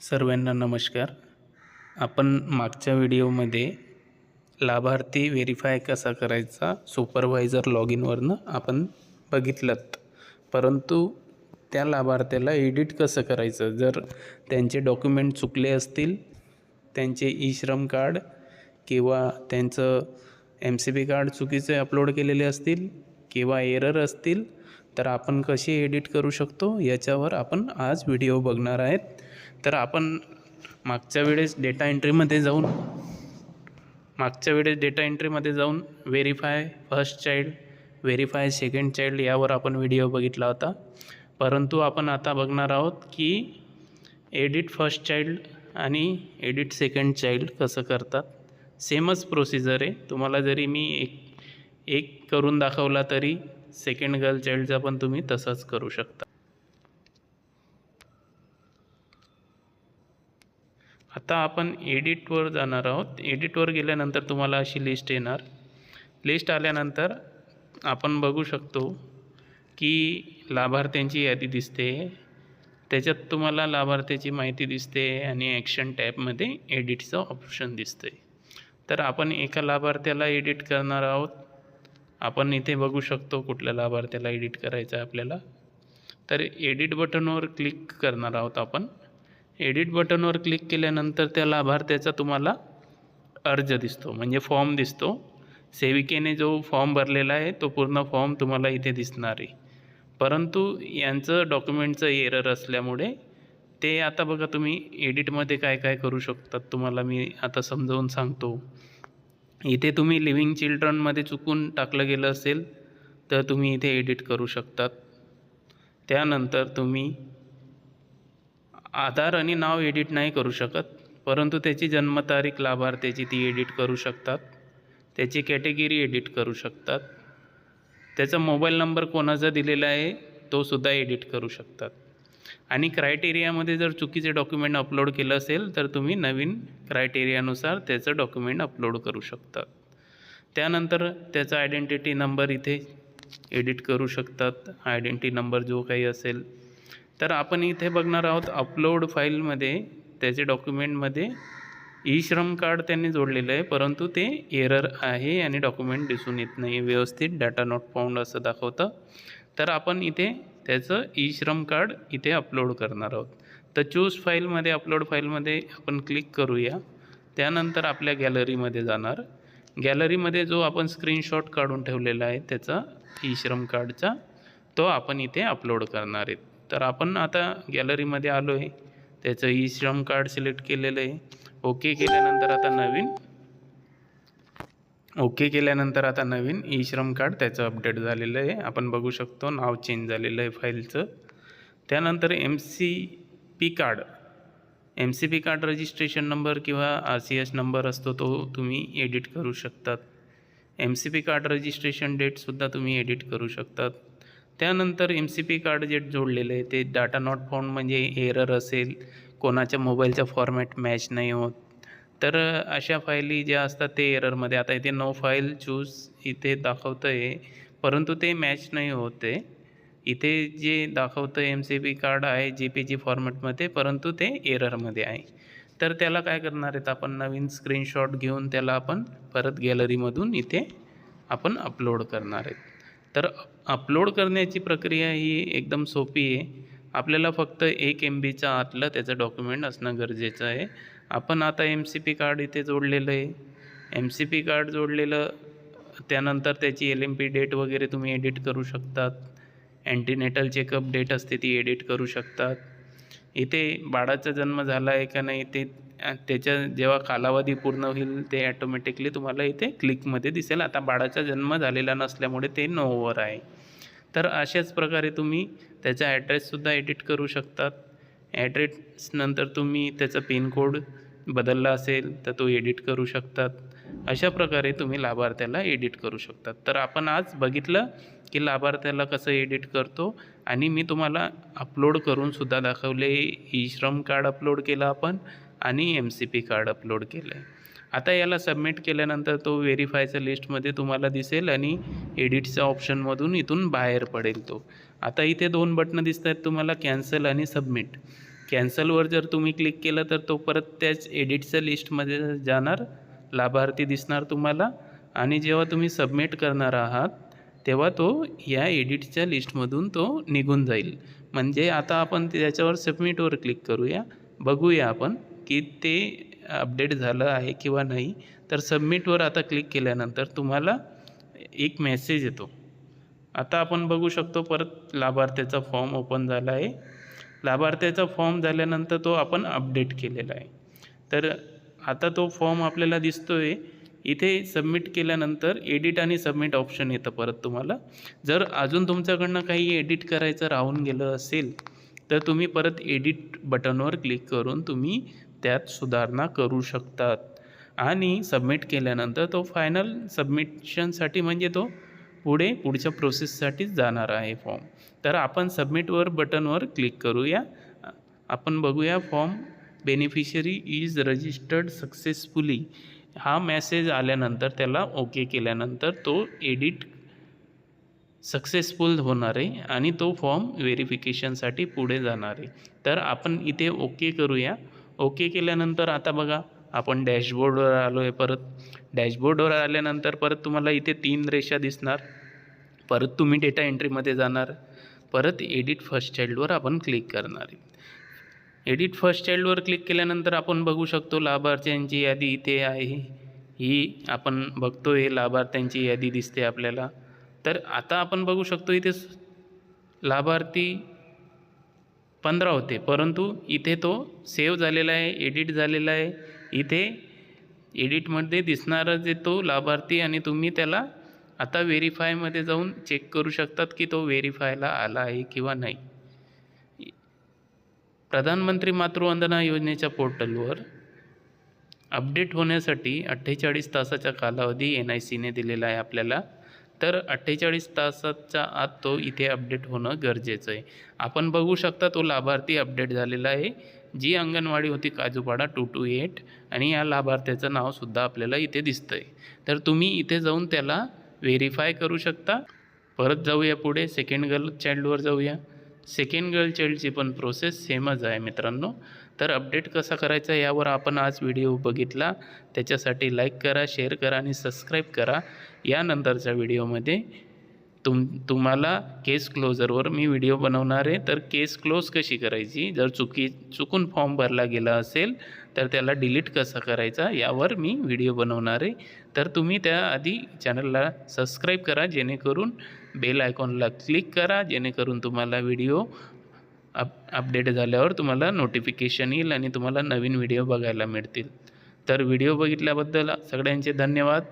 सर्वांना नमस्कार. आपण मागच्या व्हिडिओमध्ये लाभार्थी व्हेरीफाय कसा करायचा सुपरवायझर लॉग इनवरनं आपण बघितलं परंतु त्या लाभार्थ्याला एडिट कसं करायचं? जर त्यांचे डॉक्युमेंट चुकले असतील त्यांचे ई श्रम कार्ड किंवा त्यांचं एम सी बी कार्ड चुकीचे अपलोड केलेले असतील किंवा एरर असतील तर आपण कशी एडिट करू शकतो याच्यावर आपण आज व्हिडिओ बघणार आहेत. तर आपण मागच्या वेळेस डेटा एंट्रीमध्ये जाऊन मागच्या वेळेस डेटा एंट्रीमध्ये जाऊन verify first child verify second child यावर आपण व्हिडिओ बघितला होता. परंतु आपण आता बघणार आहोत की एडिट फर्स्ट चाइल्ड आणि एडिट सेकंड चाइल्ड कसं करतात. सेमच प्रोसिजर आहे. तुम्हाला जरी मी एक एक करून दाखवला तरी सेकंड गर्ल चाइल्डचा पण तुम्ही तसंच करू शकता. आता आपण एडिटवर जाणार आहोत. एडिटवर गेल्यानंतर तुम्हाला अशी लिस्ट येणार. लिस्ट आल्यानंतर आपण बघू शकतो की लाभार्थ्यांची यादी दिसते. त्याच्यात तुम्हाला लाभार्थ्याची माहिती दिसते आणि ॲक्शन टॅबमध्ये एडिटचं ऑप्शन दिसतंय. तर आपण एका लाभार्थ्याला एडिट करणार आहोत. आपण इथे बघू शकतो कुठल्या लाभार्थ्याला एडिट करायचं आहे आपल्याला. तर एडिट बटनवर क्लिक करणार आहोत आपण. एडिट बटनवर क्लिक केल्यानंतर त्या लाभार्थ्याचा तुम्हाला अर्ज दिसतो म्हणजे फॉर्म दिसतो. सेविकेने जो फॉर्म भरलेला आहे तो पूर्ण फॉर्म तुम्हाला इथे दिसणार आहे. परंतु यांचं डॉक्युमेंटचं एरर असल्यामुळे ते आता बघा तुम्ही एडिटमध्ये काय काय करू शकतात तुम्हाला मी आता समजावून सांगतो. इथे तुम्ही लिव्हिंग चिल्ड्रनमध्ये चुकून टाकलं गेलं असेल तर तुम्ही इथे एडिट करू शकतात. त्यानंतर तुम्ही आधार आणि नाव एडिट नाही करू शकत परंतु त्याची जन्मतारीख लाभार्थ्याची ती एडिट करू शकतात. त्याची कॅटेगरी एडिट करू शकतात. त्याचा मोबाईल नंबर कोणाचा दिलेला आहे तो सुद्धा एडिट करू शकतात. आणि क्रायटेरियामध्ये जर चुकीचे डॉक्युमेंट अपलोड केलं असेल तर तुम्ही नवीन क्रायटेरियानुसार त्याचं डॉक्युमेंट अपलोड करू शकतात त्यानंतर त्याचा आयडेंटिटी नंबर इथे एडिट करू शकतात. आयडेंटिटी नंबर जो काही असेल तर आपण इथे बघणार आहोत अपलोड फाईलमध्ये त्याचे डॉक्युमेंटमध्ये ई श्रम कार्ड त्यांनी जोडलेलं आहे परंतु ते एरर आहे आणि डॉक्युमेंट दिसून येत नाही व्यवस्थित डाटा नॉट फाउंड असं दाखवतं. तर आपण इथे त्याचं ई श्रम कार्ड इथे अपलोड करणार आहोत. तर चूज फाईलमध्ये अपलोड फाईलमध्ये आपण क्लिक करूया. त्यानंतर आपल्या गॅलरीमध्ये जाणार. गॅलरीमध्ये जो आपण स्क्रीनशॉट काढून ठेवलेला आहे त्याचा ई श्रम कार्डचा तो आपण इथे अपलोड करणार आहेत तर आपण आता गॅलरीमध्ये आलो आहे त्याचं ई श्रम कार्ड सिलेक्ट केलेलं आहे. ओके केल्यानंतर आता नवीन ओके केल्यानंतर आता नवीन ई श्रम कार्ड त्याचं अपडेट झालेलं आहे. आपण बघू शकतो नाव चेंज झालेलं आहे फाईलचं. त्यानंतर M C P card M C P card registration number किंवा आर सी एस नंबर असतो तो तुम्ही एडिट करू शकतात. M C P card registration डेटसुद्धा तुम्ही एडिट करू शकतात. त्यानंतर एम सी पी कार्ड जे जोडलेलं आहे ते डाटा नॉट फाउंड म्हणजे एरर असेल. कोणाच्या मोबाईलचा फॉर्मॅट मॅच नाही होत. तर अशा फायली ज्या असतात ते एररमध्ये. आता इथे नो फाईल चूज इथे दाखवतं आहे परंतु ते मॅच नाही होत आहे इथे जे दाखवतं एम सी बी कार्ड आहे जी पी जी फॉर्मॅटमध्ये परंतु ते एररमध्ये आहे. तर त्याला काय करणार आहेत आपण? नवीन स्क्रीनशॉट घेऊन त्याला आपण परत गॅलरीमधून इथे आपण अपलोड करणार आहेत. तर अपलोड करण्याची प्रक्रिया ही एकदम सोपी आहे. आपल्याला फक्त एक एम बीच्या आतलं त्याचं डॉक्युमेंट असणं गरजेचं आहे. आपण आता एम सी पी कार्ड इथे जोडलेलं आहे. एम सी पी कार्ड जोडलेलं त्यानंतर त्याची एल एम पी डेट वगैरे तुम्ही एडिट करू शकतात. अँटीनेटल चेकअप डेट असते ती एडिट करू शकतात. इथे बाळाचा जन्म झाला आहे का नाही ते त्याच्या जेव्हा कालावधी पूर्ण होईल ते ॲटोमॅटिकली तुम्हाला इथे क्लिकमध्ये दिसेल. आता बाळाचा जन्म झालेला नसल्यामुळे ते नोवर आहे. तर अशाच प्रकारे तुम्ही त्याचा ॲड्रेससुद्धा एडिट करू शकतात. ॲड्रेस नंतर तुम्ही त्याचा पिनकोड बदलला असेल तर तो एडिट करू शकतात. अशा प्रकारे तुम्ही लाभार्थ्याला एडिट करू शकतात. तर आपण आज बघितलं की लाभार्थ्याला कसं एडिट करतो आणि मी तुम्हाला अपलोड करूनसुद्धा दाखवले. ई श्रम कार्ड अपलोड केलं आपण आणि M C P card upload केलं आहे आता याला सबमिट केल्यानंतर तो व्हेरीफायच्या लिस्टमध्ये तुम्हाला दिसेल आणि एडिटच्या ऑप्शनमधून इथून बाहेर पडेल तो. आता इथे दोन बटनं दिसत आहेत तुम्हाला कॅन्सल आणि सबमिट कॅन्सलवर जर तुम्ही क्लिक केलं तर तो परत त्याच एडिटच्या लिस्टमध्ये जाणार लाभार्थी दिसणार तुम्हाला. आणि जेव्हा तुम्ही सबमिट करणार आहात तेव्हा तो या एडिटच्या लिस्टमधून तो निघून जाईल. म्हणजे आता आपण त्याच्यावर सबमिटवर क्लिक करूया. बघूया आपण की ते अपडेट झालं आहे किंवा नाही तर सबमिटवर आता क्लिक केल्यानंतर तुम्हाला एक मेसेज येतो. आता आपण बघू शकतो परत लाभार्थ्याचा फॉर्म ओपन झाला आहे. लाभार्थ्याचा फॉर्म झाल्यानंतर तो आपण अपडेट केलेला आहे. तर आता तो फॉर्म आपल्याला दिसतो आहे इथे सबमिट केल्यानंतर एडिट आणि सबमिट ऑप्शन येतं परत तुम्हाला. जर अजून तुमच्याकडनं काही एडिट करायचं राहून गेलं असेल तर तुम्ही परत एडिट बटनवर क्लिक करून तुम्ही त्यात सुधारणा करू शकतात. आणि सबमिट केल्यानंतर तो फायनल सबमिशनसाठी म्हणजे तो पुढे पुढच्या प्रोसेससाठीच जाणार आहे फॉर्म तर आपण सबमिटवर बटनवर क्लिक करूया. आपण बघूया form beneficiary is registered successfully हा मेसेज आल्यानंतर त्याला ओके केल्यानंतर तो एडिट सक्सेसफुल होणार आहे आणि तो फॉर्म व्हेरिफिकेशनसाठी पुढे जाणार आहे. तर आपण इथे ओके करूया. ओके केल्यानंतर आता बघा आपण डॅशबोर्डवर आलो आहे परत. डॅशबोर्डवर आल्यानंतर परत तुम्हाला इथे तीन रेषा दिसणार. परत तुम्ही डेटा एंट्रीमध्ये जाणार. परत एडिट फर्स्ट चाइल्डवर आपण क्लिक करणार. आहे एडिट फर्स्ट चाइल्डवर क्लिक केल्यानंतर आपण बघू शकतो लाभार्थ्यांची यादी इथे आहे. ही आपण बघतो आहे लाभार्थ्यांची यादी दिसते आपल्याला. तर आता आपण बघू शकतो इथे लाभार्थी पंधरा होते. परंतु इथे तो सेव्ह झालेला आहे एडिट झालेला आहे. इथे एडिटमध्ये दिसणारा जे तो लाभार्थी आणि तुम्ही त्याला आता व्हेरीफायमध्ये जाऊन चेक करू शकतात की तो व्हेरीफायला आला आहे किंवा नाही. प्रधानमंत्री मातृवंदना योजनेच्या पोर्टलवर अपडेट होण्यासाठी अठ्ठेचाळीस तासाचा कालावधी एन आय सीने दिलेला आहे आपल्याला. तर अठ्ठेचाळीस तासाच्या आत तो इथे अपडेट होणं गरजेचं आहे. आपण बघू शकता तो लाभार्थी अपडेट झालेला आहे जी अंगणवाडी होती काजूपाडा टू टू एट आणि या लाभार्थ्याचं नावसुद्धा आपल्याला इथे दिसतं आहे तर तुम्ही इथे जाऊन त्याला व्हेरीफाय करू शकता. परत जाऊया पुढे सेकंड गर्ल चाइल्डवर जाऊया. सेकंड गर्ल चाइल्डची पण प्रोसेस सेमच आहे मित्रांनो. तर अपडेट कसा करायचा यावर आपण आज व्हिडिओ बघितला. त्याच्यासाठी लाईक करा शेअर करा आणि सबस्क्राईब करा. यानंतरच्या व्हिडिओमध्ये तुम तुम्हाला केस क्लोजरवर मी व्हिडिओ बनवणार आहे. तर केस क्लोज कशी करायची? जर चुकी चुकून फॉर्म भरला गेला असेल तर त्याला डिलीट कसा करायचा यावर मी व्हिडिओ बनवणार आहे. तर तुम्ही त्याआधी चॅनलला सबस्क्राईब करा जेणेकरून बेल आयकॉनला क्लिक करा जेणेकरून तुम्हाला व्हिडिओ अप अपडेट झाल्यावर तुम्हाला नोटिफिकेशन येईल आणि तुम्हाला नवीन व्हिडिओ बघायला मिळतील. तर व्हिडिओ बघितल्याबद्दल सगळ्यांचे धन्यवाद.